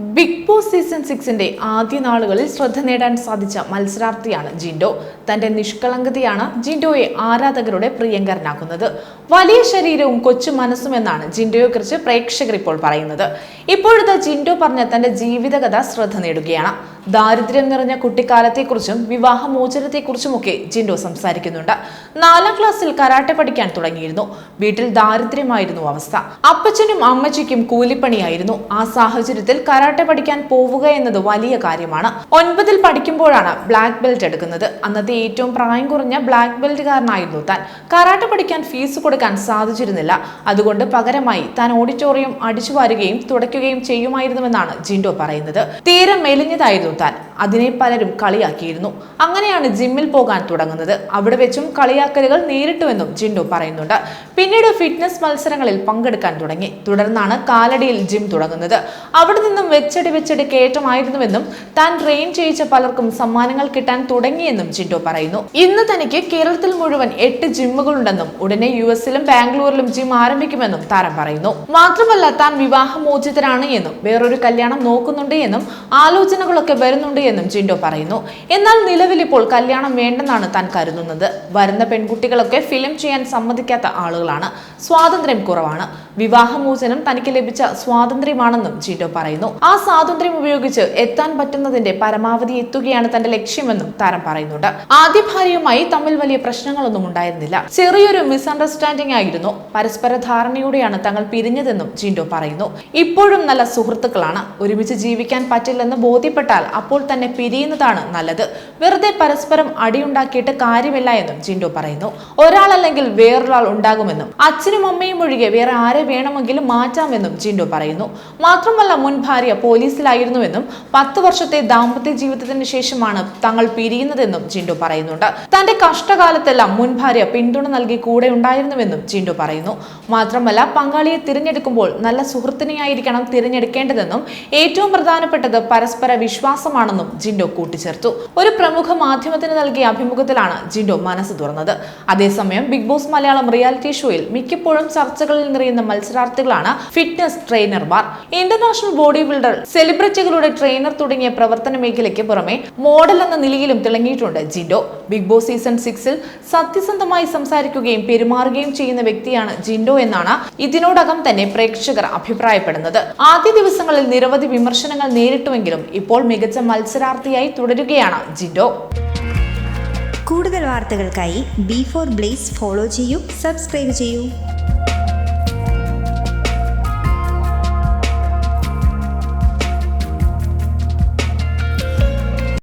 Big boss season സിക്സിന്റെ ആദ്യ നാളുകളിൽ ശ്രദ്ധ നേടാൻ സാധിച്ച മത്സരാർത്ഥിയാണ് ജിൻഡോ. തന്റെ നിഷ്കളങ്കതയാണ് ജിൻഡോയെ ആരാധകരുടെ പ്രിയങ്കരനാക്കുന്നത്. വലിയ ശരീരവും കൊച്ചു മനസ്സും എന്നാണ് ജിൻഡോയെക്കുറിച്ച് പ്രേക്ഷകർ ഇപ്പോൾ പറയുന്നത്. ഇപ്പോഴത്തെ ജിൻഡോ പറഞ്ഞ തന്റെ ജീവിതകഥ ശ്രദ്ധ നേടുകയാണ്. ദാരിദ്ര്യം നിറഞ്ഞ കുട്ടിക്കാലത്തെക്കുറിച്ചും വിവാഹമോചനത്തെക്കുറിച്ചുമൊക്കെ ജിൻഡോ സംസാരിക്കുന്നുണ്ട്. നാലാം ക്ലാസ്സിൽ കരാട്ടെ പഠിക്കാൻ തുടങ്ങിയിരുന്നു. വീട്ടിൽ ദാരിദ്ര്യമായിരുന്നു അവസ്ഥ. അപ്പച്ചനും അമ്മച്ചിക്കും കൂലിപ്പണിയായിരുന്നു. ആ സാഹചര്യത്തിൽ കരാട്ടെ പഠിക്കാൻ പോവുക എന്നത് വലിയ കാര്യമാണ്. ഒൻപതിൽ പഠിക്കുമ്പോഴാണ് ബ്ലാക്ക് ബെൽറ്റ് എടുക്കുന്നത്. അന്നത്തെ ഏറ്റവും പ്രായം കുറഞ്ഞ ബ്ലാക്ക് ബെൽറ്റുകാരനായിരുന്നു താൻ. കരാട്ട പഠിക്കാൻ ഫീസ് കൊടുക്കാൻ സാധിച്ചിരുന്നില്ല. അതുകൊണ്ട് പകരമായി താൻ ഓഡിറ്റോറിയം അടിച്ചു വാരുകയും തുടയ്ക്കുകയും ചെയ്യുമായിരുന്നുവെന്നാണ് ജിൻഡോ പറയുന്നത്. തീരെ മെലിഞ്ഞതായിരുന്നു താൻ. അതിനെ പലരും കളിയാക്കിയിരുന്നു. അങ്ങനെയാണ് ജിമ്മിൽ പോകാൻ തുടങ്ങുന്നത്. അവിടെ വെച്ചും കളിയാക്കലുകൾ നേരിട്ടുവെന്നും ജിൻഡോ പറയുന്നുണ്ട്. പിന്നീട് ഫിറ്റ്നസ് മത്സരങ്ങളിൽ പങ്കെടുക്കാൻ തുടങ്ങി. തുടർന്നാണ് കാലടിയിൽ ജിം തുടങ്ങുന്നത്. അവിടെ നിന്നും വെച്ചടി വെച്ചടി കയറ്റമായിരുന്നുവെന്നും താൻ ട്രെയിൻ ചെയ്യിച്ച പലർക്കും സമ്മാനങ്ങൾ കിട്ടാൻ തുടങ്ങിയെന്നും ജിൻഡോ പറയുന്നു. ഇന്ന് തനിക്ക് കേരളത്തിൽ മുഴുവൻ എട്ട് ജിമ്മുകളുണ്ടെന്നും ഉടനെ യു എസിലും ബാംഗ്ലൂരിലും ജിം ആരംഭിക്കുമെന്നും താരം പറയുന്നു. മാത്രമല്ല താൻ വിവാഹമോചിതരാണ് എന്നും വേറൊരു കല്യാണം നോക്കുന്നുണ്ട് എന്നും ആലോചനകളൊക്കെ വരുന്നുണ്ട് എന്നും ജിൻഡോ പറയുന്നു. എന്നാൽ നിലവിലിപ്പോൾ കല്യാണം വേണ്ടെന്നാണ് താൻ കരുതുന്നത്. വരുന്ന പെൺകുട്ടികളൊക്കെ ഫിലിം ചെയ്യാൻ സമ്മതിക്കാത്ത ആളുകളാണ്. സ്വാതന്ത്ര്യം കുറവാണ്. വിവാഹമോചനം തനിക്ക് ലഭിച്ച സ്വാതന്ത്ര്യമാണെന്നും ജീറ്റോ പറയുന്നു. ആ സ്വാതന്ത്ര്യം ഉപയോഗിച്ച് എത്താൻ പറ്റുന്നതിന്റെ പരമാവധി എത്തുകയാണ് തന്റെ ലക്ഷ്യമെന്നും താരം പറയുന്നുണ്ട്. ആദ്യ ഭാര്യയുമായി തമ്മിൽ വലിയ പ്രശ്നങ്ങളൊന്നും ഉണ്ടായിരുന്നില്ല. ചെറിയൊരു മിസ്അണ്ടർസ്റ്റാൻഡിംഗ് ആയിരുന്നു. പരസ്പര ധാരണയോടെയാണ് തങ്ങൾ പിരിഞ്ഞതെന്നും ജിൻഡോ പറയുന്നു. ഇപ്പോഴും നല്ല സുഹൃത്തുക്കളാണ്. ഒരുമിച്ച് ജീവിക്കാൻ പറ്റില്ലെന്ന് ബോധ്യപ്പെട്ടാൽ അപ്പോൾ തന്നെ പിരിയുന്നതാണ് നല്ലത്. വെറുതെ പരസ്പരം അടിയുണ്ടാക്കിയിട്ട് കാര്യമില്ല എന്നും ജിൻഡോ പറയുന്നു. ഒരാളല്ലെങ്കിൽ വേറൊരാൾ ഉണ്ടാകുമെന്നും അച്ഛനും അമ്മയും ഒഴികെ വേറെ ആരെ വേണമെങ്കിലും മാറ്റാമെന്നും ജിൻഡോ പറയുന്നു. മാത്രമല്ല മുൻ ഭാര്യ പോലീസിലായിരുന്നുവെന്നും പത്ത് വർഷത്തെ ദാമ്പത്യ ജീവിതത്തിന് ശേഷമാണ് തങ്ങൾ പിരിയുന്നതെന്നും ജിൻഡോ പറയുന്നുണ്ട്. തന്റെ കഷ്ടകാലത്തെല്ലാം മുൻ ഭാര്യ പിന്തുണ നൽകി കൂടെ ഉണ്ടായിരുന്നുവെന്നും ജിൻഡോ പറയുന്നു. മാത്രമല്ല പങ്കാളിയെ തിരഞ്ഞെടുക്കുമ്പോൾ നല്ല സുഹൃത്തിനെയായിരിക്കണം തിരഞ്ഞെടുക്കേണ്ടതെന്നും ഏറ്റവും പ്രധാനപ്പെട്ടത് പരസ്പര വിശ്വാസമാണെന്നും ജിൻഡോ കൂട്ടിച്ചേർത്തു. ഒരു പ്രമുഖ മാധ്യമത്തിന് നൽകിയ അഭിമുഖത്തിലാണ് ജിൻഡോ മനസ്സ് തുറന്നത്. അതേസമയം ബിഗ് ബോസ് മലയാളം റിയാലിറ്റി ഷോയിൽ മിക്കപ്പോഴും ചർച്ചകളിൽ നിറയുന്ന മത്സരാർത്ഥികളാണ് ഫിറ്റ്നസ് ട്രെയിനർമാർ. ഇന്റർനാഷണൽ ബോഡി ബിൽഡർ സെലിബ്രിറ്റികളുടെ ട്രെയിനർ തുടങ്ങിയ പ്രവർത്തന മേഖലയ്ക്ക് പുറമെ മോഡൽ എന്ന നിലയിലും തിളങ്ങിയിട്ടുണ്ട് ജിൻഡോ. ബിഗ് ബോസ് സീസൺ സിക്സിൽ സത്യസന്ധമായി സംസാരിക്കുകയും പെരുമാറുകയും ചെയ്യുന്ന വ്യക്തിയാണ് ജിൻഡോ എന്നാണ് ഇതിനോടകം തന്നെ പ്രേക്ഷകർ അഭിപ്രായപ്പെടുന്നത്. ആദ്യ ദിവസങ്ങളിൽ നിരവധി വിമർശനങ്ങൾ നേരിട്ടുവെങ്കിലും ഇപ്പോൾ മികച്ച മത്സരാർത്ഥിയായി തുടരുകയാണ് ജിൻഡോ. കൂടുതൽ വാർത്തകൾക്കായി ബി ഫോർ ബ്ലേസ് ഫോളോ ചെയ്യൂ സബ്സ്ക്രൈബ് ചെയ്യൂ.